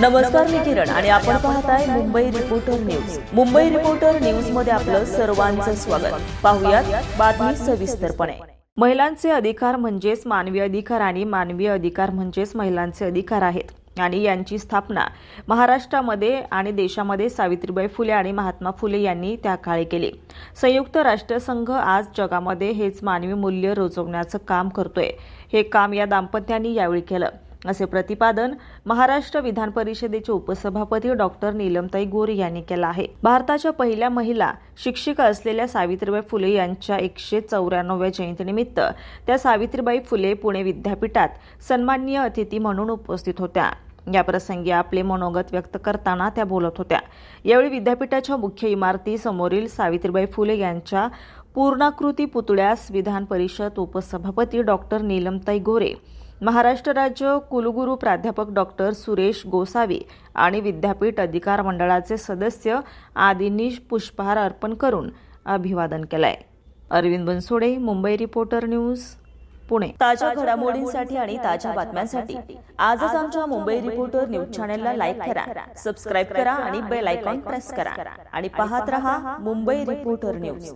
नमस्कार मी किरण आणि आपण पाहताय Mumbai reporter news Mumbai reporter न्यूजमध्ये आपलं सर्वांचं स्वागत. पाहुयात बातमी सविस्तरपणे. महिलांचे अधिकार म्हणजेच मानवी अधिकार आणि मानवी अधिकार म्हणजेच महिलांचे अधिकार आहेत. आणि यांची स्थापना महाराष्ट्रामध्ये आणि देशामध्ये सावित्रीबाई फुले आणि महात्मा फुले यांनी त्या काळी केली. संयुक्त राष्ट्रसंघ आज जगामध्ये हेच मानवी मूल्य रुजवण्याचं काम करतोय. हे काम या दाम्पत्यांनी यावेळी केलं. असे प्रतिपादन महाराष्ट्र विधान परिषदेचे उपसभापती डॉक्टर नीलमताई गोरे यांनी केलं आहे. भारताच्या पहिल्या महिला शिक्षिका असलेल्या सावित्रीबाई फुले यांच्या एकशे चौऱ्याण्णव्या जयंतीनिमित्त त्या सावित्रीबाई फुले पुणे विद्यापीठात सन्माननीय अतिथी म्हणून उपस्थित होत्या. या प्रसंगी आपले मनोगत व्यक्त करताना त्या बोलत होत्या. यावेळी विद्यापीठाच्या मुख्य इमारती समोरील सावित्रीबाई फुले यांच्या पूर्णाकृती पुतळ्यास विधान परिषद उपसभापती डॉक्टर नीलमताई गोरे महाराष्ट्र राज्य कुलगुरू प्राध्यापक डॉक्टर सुरेश गोसावी आणि विद्यापीठ अधिकार मंडळाचे सदस्य आदींनी पुष्पहार अर्पण करून अभिवादन केलंय. Arvind Bansode Mumbai reporter news Pune. ताज्या घडामोडींसाठी आणि ताज्या बातम्यांसाठी आजच आमच्या मुंबई रिपोर्टर न्यूज चॅनलला लाईक करा सबस्क्राईब करा आणि बेल आयकॉन प्रेस करा. आणि पाहत रहा मुंबई रिपोर्टर न्यूज.